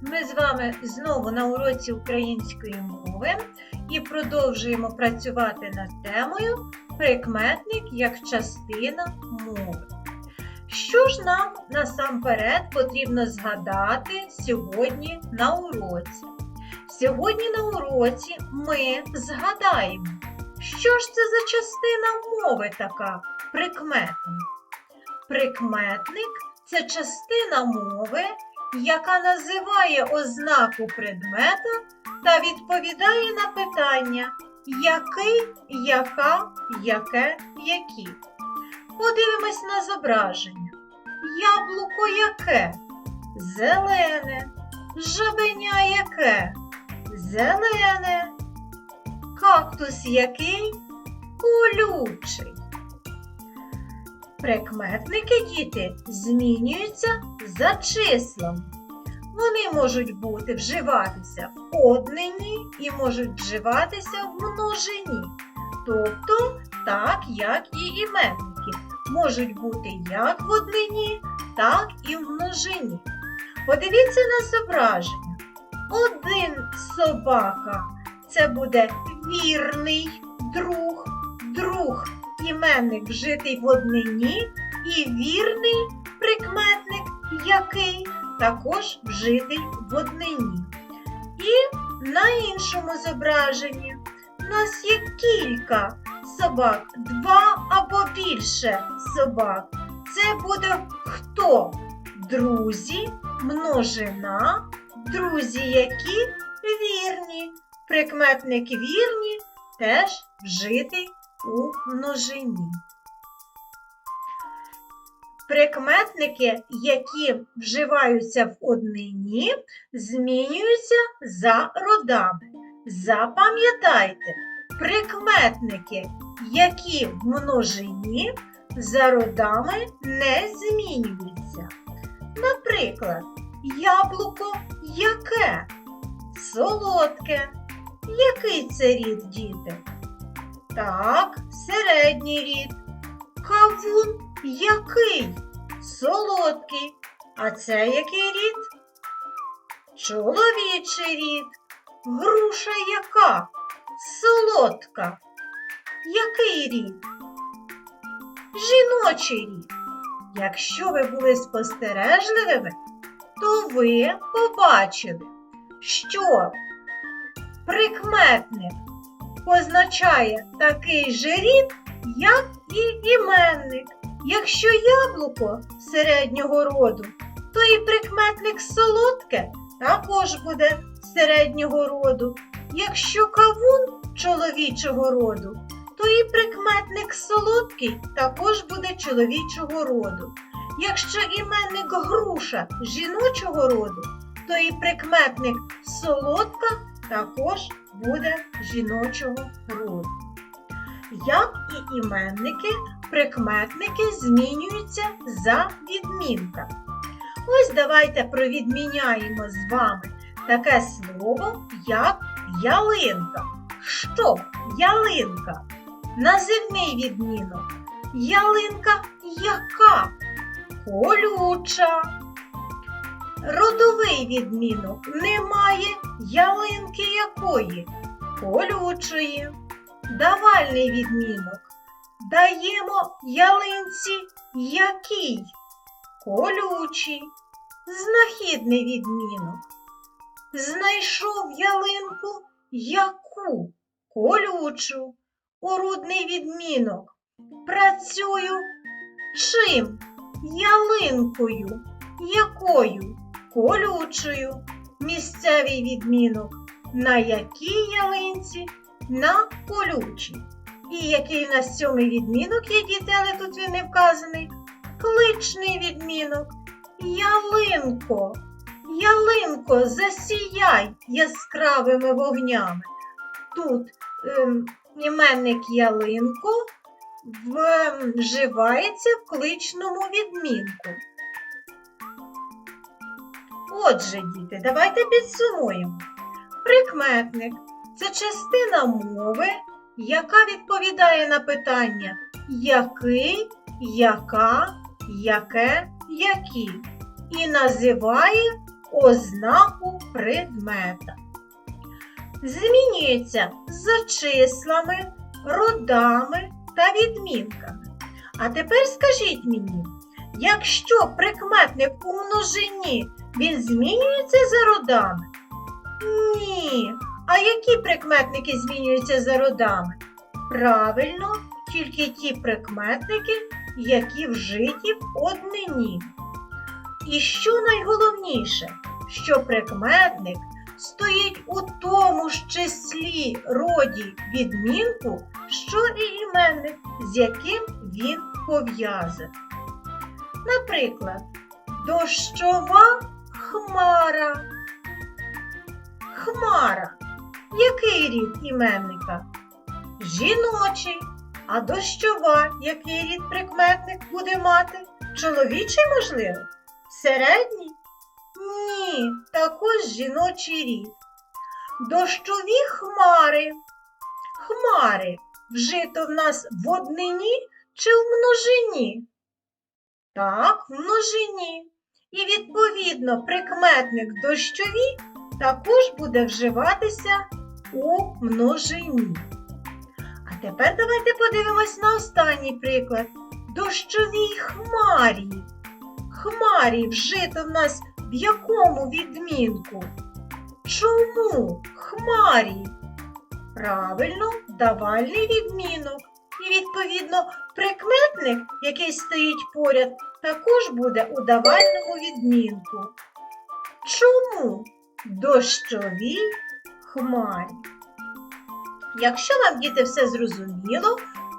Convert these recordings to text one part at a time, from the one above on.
Ми з вами знову на уроці української мови і продовжуємо працювати над темою прикметник як частина мови. Що ж нам насамперед потрібно згадати сьогодні на уроці? Сьогодні на уроці ми згадаємо, що ж це за частина мови така прикметник. Прикметник це частина мови, яка називає ознаку предмета та відповідає на питання який, яка, яке, які. Подивимось на зображення. Яблуко яке? Зелене. Жабеня яке? Зелене. Кактус який? Колючий. Прикметники діти змінюються за числами. Вони можуть бути вживатися в однині і можуть вживатися в множині. Тобто, так як і іменники, можуть бути як в однині, так і в множині. Подивіться на зображення. Один собака це буде вірний друг, друг іменник вжитий в однині і вірний прикметник, який також вжитий в однині. І на іншому зображенні у нас є кілька собак, два або більше собак. Це буде хто? Друзі, множина, друзі, які вірні. Прикметник вірні теж вжитий у множині. Прикметники, які вживаються в однині, змінюються за родами. Запам'ятайте, прикметники, які в множині, за родами не змінюються. Наприклад, яблуко яке? Солодке. Який це рід, діти? Так, середній рід. Кавун який? Солодкий. А це який рід? Чоловічий рід. Груша яка? Солодка. Який рід? Жіночий рід. Якщо ви були спостережливими, то ви побачили, що прикметник позначає такий же рід, як і іменник. Якщо яблуко середнього роду, то і прикметник солодке також буде середнього роду. Якщо кавун чоловічого роду, то і прикметник солодкий також буде чоловічого роду. Якщо іменник груша жіночого роду, то і прикметник солодка також буде жіночого роду. Як і іменники, прикметники змінюються за відмінками. Ось давайте провідміняємо з вами таке слово, як ялинка. Що ялинка? Називний відмінок. Ялинка яка? Колюча. Родовий відмінок немає ялинки якої? Колючої. Давальний відмінок. Даємо ялинці який? Колючий. Знахідний відмінок. Знайшов ялинку яку? Колючу. Урудний відмінок. Працюю чим? Ялинкою. Якою? Колючою. Місцевий відмінок. На якій ялинці? На колючій. І який у нас сьомий відмінок є але тут він не вказаний. Кличний відмінок. Ялинко. Ялинко, засіяй яскравими вогнями. Тут ем, іменник ялинко вживається в кличному відмінку. Отже, діти, давайте підсумуємо. Прикметник це частина мови, яка відповідає на питання який, яка, яке, які і називає ознаку предмета. Змінюється за числами, родами та відмінками. А тепер скажіть мені, якщо прикметник у множині, він змінюється за родами? Ні. А які прикметники змінюються за родами? Правильно, тільки ті прикметники, які вжиті в однині. І що найголовніше, що прикметник стоїть у тому ж числі роді відмінку, що і іменник, з яким він пов'язаний. Наприклад, дощова хмара. Хмара. Який рід іменника? Жіночий. А дощова, який рід прикметник буде мати? Чоловічий, можливо? Середній? Ні, також жіночий рід. Дощові хмари. Хмари вжито в нас в однині чи в множині? Так, в множині. І відповідно прикметник дощові також буде вживатися у множині. А тепер давайте подивимось на останній приклад. Дощовій хмарі. Хмарі вжито в нас в якому відмінку? Чому хмарі? Правильно, давальний відмінок. І, відповідно, прикметник, який стоїть поряд, також буде у давальному відмінку. Чому дощові хмарі? Якщо вам діти все зрозуміло,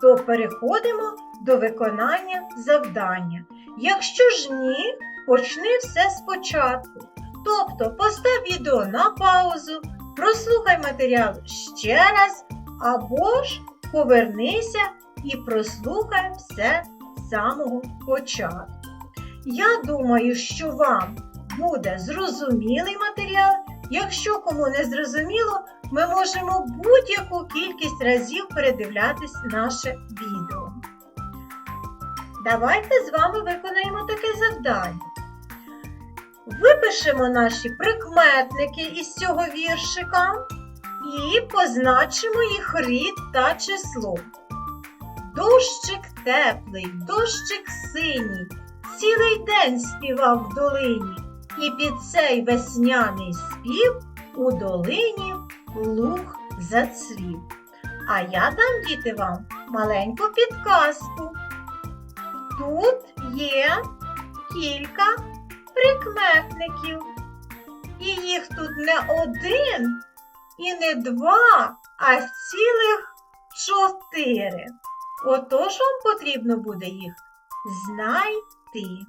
то переходимо до виконання завдання. Якщо ж ні, почни все спочатку. Тобто постав відео на паузу, прослухай матеріал ще раз, або ж повернися і прослухай все самого початку. Я думаю, що вам буде зрозумілий матеріал. Якщо кому не зрозуміло, ми можемо будь-яку кількість разів передивлятись наше відео. Давайте з вами виконаємо таке завдання. Випишемо наші прикметники із цього віршика і позначимо їх рід та число. Дощик теплий, дощик синій, цілий день співав в долині, і під цей весняний спів у долині луг зацвів. А я дам діти вам маленьку підказку. Тут є кілька прикметників. І їх тут не один і не два, а цілих чотири. Отож вам потрібно буде їх знайти.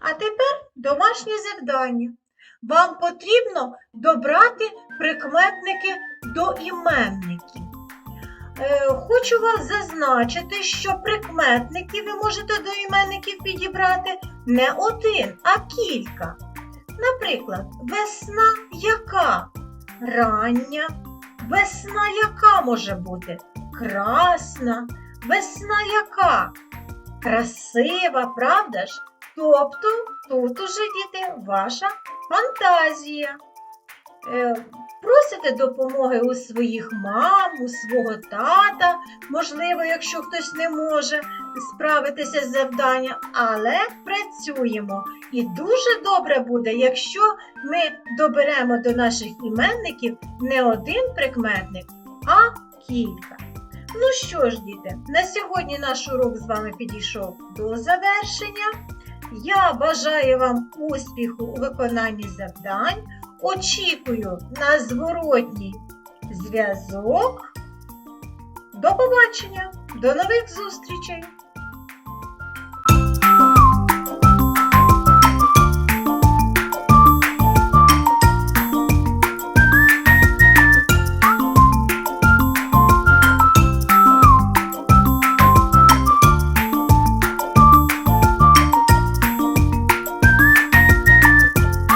А тепер домашнє завдання. Вам потрібно добрати прикметники до іменників. Е, хочу вас зазначити, що прикметники ви можете до іменників підібрати не один, а кілька. Наприклад, весна яка? Рання. Весна яка може бути? Красна. Весна яка? Красива, правда ж? Тобто тут уже діти ваша фантазія. Просите допомоги у своїх мам, у свого тата, можливо, якщо хтось не може справитися з завданням, але працюємо. І дуже добре буде, якщо ми доберемо до наших іменників не один прикметник, а кілька. Ну що ж, діти, на сьогодні наш урок з вами підійшов до завершення. Я бажаю вам успіху у виконанні завдань. Очікую на зворотній зв'язок. До побачення, до нових зустрічей!